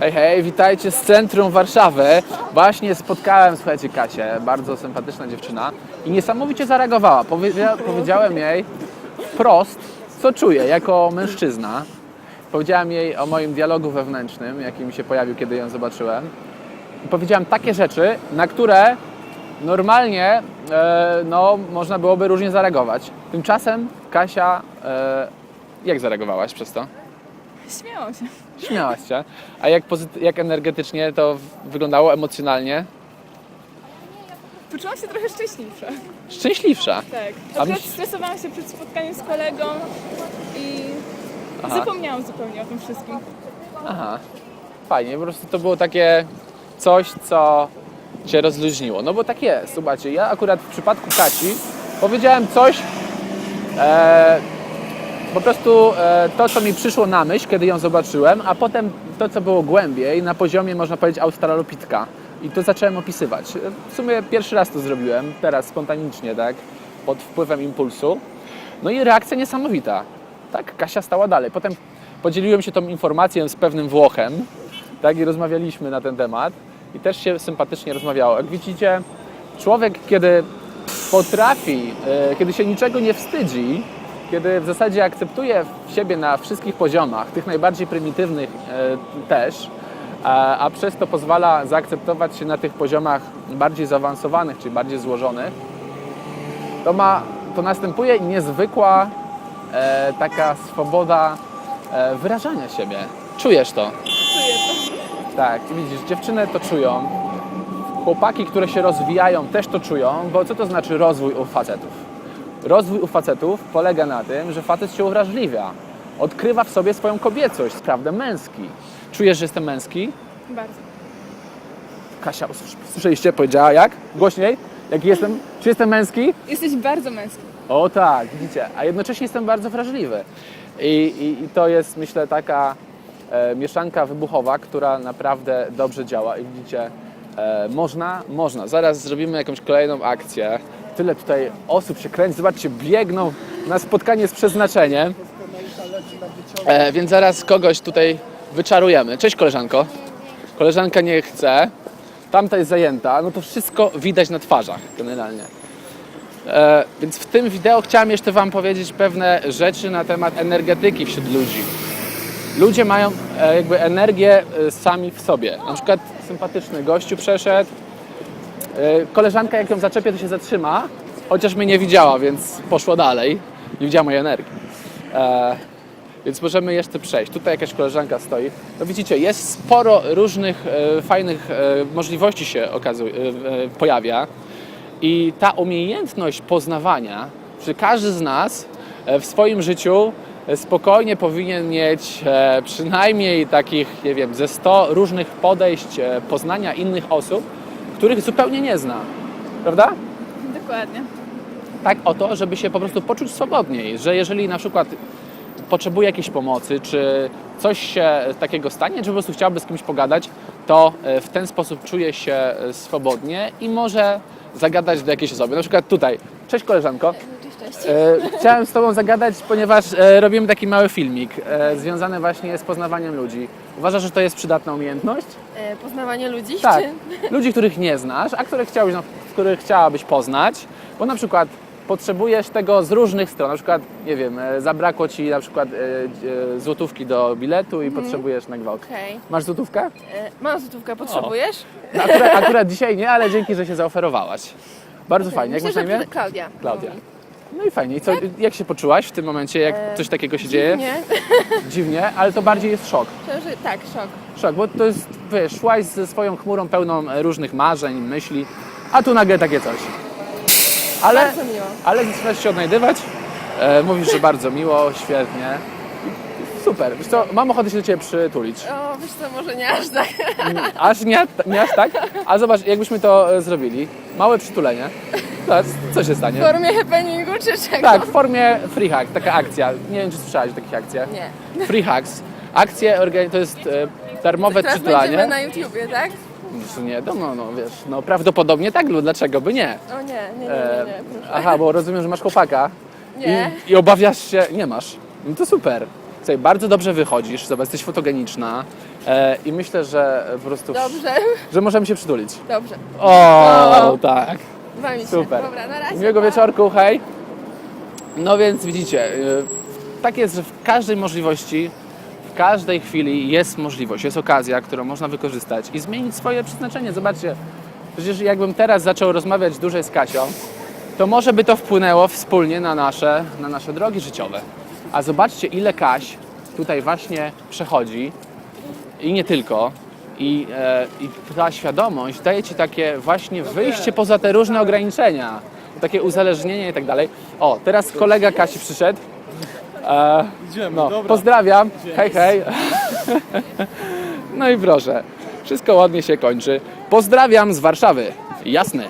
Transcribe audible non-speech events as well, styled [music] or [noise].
Hej, hej, witajcie z centrum Warszawy. Właśnie spotkałem, słuchajcie, Kasię, bardzo sympatyczna dziewczyna i niesamowicie zareagowała. Powiedzia powiedziałem jej wprost, co czuję jako mężczyzna. Powiedziałem jej o moim dialogu wewnętrznym, jaki mi się pojawił, kiedy ją zobaczyłem. I powiedziałem takie rzeczy, na które normalnie e, no, można byłoby różnie zareagować. Tymczasem Kasia, e, jak zareagowałaś przez to? Śmiałam się. Śmiałaś się. A jak, pozyty- jak energetycznie to w- wyglądało emocjonalnie? Poczułam się trochę szczęśliwsza. Szczęśliwsza. Tak. A Akurat myśl- stresowałam się przed spotkaniem z kolegą i Aha. zapomniałam zupełnie o tym wszystkim. Aha. Fajnie, po prostu to było takie coś, co cię rozluźniło. No bo tak jest, zobaczcie, ja akurat w przypadku Kasi powiedziałem coś, e, po prostu e, to, co mi przyszło na myśl, kiedy ją zobaczyłem, a potem to, co było głębiej, na poziomie, można powiedzieć, australopitka. I to zacząłem opisywać. W sumie pierwszy raz to zrobiłem, teraz spontanicznie, tak, pod wpływem impulsu. No i reakcja niesamowita. Tak, Kasia stała dalej. Potem podzieliłem się tą informacją z pewnym Włochem, tak, i rozmawialiśmy na ten temat. I też się sympatycznie rozmawiało. Jak widzicie, człowiek, kiedy potrafi, e, kiedy się niczego nie wstydzi, kiedy w zasadzie akceptuje siebie na wszystkich poziomach, tych najbardziej prymitywnych e, też, a, a przez to pozwala zaakceptować się na tych poziomach bardziej zaawansowanych, czyli bardziej złożonych, to ma, to następuje niezwykła e, taka swoboda e, wyrażania siebie. Czujesz to? Czuję to. Tak, widzisz, dziewczyny to czują. Chłopaki, które się rozwijają, też to czują, bo co to znaczy rozwój u facetów? Rozwój u facetów polega na tym, że facet się uwrażliwia. Odkrywa w sobie swoją kobiecość, sprawdę męski. Czujesz, że jestem męski? Bardzo. Kasia, usłysz- słyszeliście? Powiedziała jak? Głośniej? Jaki jestem? Czy jestem męski? Jesteś bardzo męski. O tak, widzicie, a jednocześnie jestem bardzo wrażliwy. I, i, i to jest, myślę, taka e, mieszanka wybuchowa, która naprawdę dobrze działa. I widzicie, e, można, można. Zaraz zrobimy jakąś kolejną akcję. Tyle tutaj osób się kręci, zobaczcie, biegną na spotkanie z przeznaczeniem. E, więc zaraz kogoś tutaj wyczarujemy. Cześć koleżanko. Koleżanka nie chce, tamta jest zajęta, no to wszystko widać na twarzach generalnie. E, więc w tym wideo chciałem jeszcze Wam powiedzieć pewne rzeczy na temat energetyki wśród ludzi. Ludzie mają e, jakby energię e, sami w sobie. Na przykład sympatyczny gościu przeszedł, koleżanka jak ją zaczepię to się zatrzyma, chociaż mnie nie widziała, więc poszła dalej. Nie widziała mojej energii. E, więc możemy jeszcze przejść. Tutaj jakaś koleżanka stoi. No widzicie, jest sporo różnych e, fajnych e, możliwości się okazuje, e, e, pojawia. I ta umiejętność poznawania, że każdy z nas e, w swoim życiu e, spokojnie powinien mieć e, przynajmniej takich, nie wiem, ze 100 różnych podejść e, poznania innych osób, których zupełnie nie zna. Prawda? Dokładnie. tak o to, żeby się po prostu poczuć swobodniej, że jeżeli na przykład potrzebuje jakiejś pomocy, czy coś się takiego stanie, czy po prostu chciałby z kimś pogadać, to e, w ten sposób czuje się e, swobodnie i może zagadać do jakiejś osoby. Na przykład tutaj. Cześć koleżanko. Cześć, cześć. E, chciałem z Tobą zagadać, ponieważ e, robimy taki mały filmik e, związany właśnie z poznawaniem ludzi. Uważasz, że to jest przydatna umiejętność? E, poznawanie ludzi? Tak. Czy... Ludzi, których nie znasz, a których chciałbyś, no, których chciałabyś poznać, bo na przykład potrzebujesz tego z różnych stron. Na przykład, nie wiem, e, zabrakło ci na przykład e, e, złotówki do biletu i potrzebujesz na gwałt. Okej. Masz złotówkę? E, Mam złotówkę, potrzebujesz? No, akurat, akurat dzisiaj nie, ale dzięki, że się zaoferowałaś. Bardzo fajnie. Jak masz Myślę, na że imię? Klaudia. Klaudia. No i fajnie. I co, jak się poczułaś w tym momencie, jak coś takiego się dzieje? Nie? [laughs] Dziwnie, ale to bardziej jest szok. Że tak, szok. Szok, bo to jest, wiesz, szłaś ze swoją chmurą pełną e, różnych marzeń, myśli, a tu nagle takie coś. Ale, Bardzo miło. ale zaczynasz się odnajdywać, e, mówisz, że bardzo miło, świetnie. Super, wiesz co, mam ochotę się do Ciebie przytulić. O, wiesz co, może nie aż tak. Aż nie, nie aż tak? A zobacz, jakbyśmy to e, zrobili. Małe przytulenie. Zobacz, co się W stanie? formie happeningu czy czego? Tak, w formie free hug, taka akcja. Nie wiem, czy słyszałeś o takich akcjach. Nie. Free hugs. Akcje organi- to jest e, darmowe Teraz będziemy na YouTubie, tak? Nie, no, no, no wiesz, no prawdopodobnie tak, lub dlaczego by nie? O nie, nie, nie, nie, E, nie, proszę. aha, bo rozumiem, że masz chłopaka Nie. i, i obawiasz się, nie masz. No to super. Słuchaj, bardzo dobrze wychodzisz, zobacz, jesteś fotogeniczna, E, I myślę, że po prostu, Dobrze, że możemy się przytulić. dobrze. O, tak. Wami się. Super. Dobra, na razie. Miłego pa. wieczorku, hej. No więc widzicie, y, tak jest, że w każdej możliwości, w każdej chwili jest możliwość, jest okazja, którą można wykorzystać i zmienić swoje przeznaczenie. Zobaczcie, przecież jakbym teraz zaczął rozmawiać dłużej z Kasią, to może by to wpłynęło wspólnie na nasze, na nasze drogi życiowe. A zobaczcie, ile Kaś tutaj właśnie przechodzi i nie tylko. I, e, I ta świadomość daje ci takie właśnie wyjście poza te różne ograniczenia, takie uzależnienie i tak dalej. O, teraz kolega Kasi przyszedł. E, Idziemy, no, dobra. pozdrawiam. Hej, hej. [laughs] No i proszę, wszystko ładnie się kończy. Pozdrawiam z Warszawy. Jasne.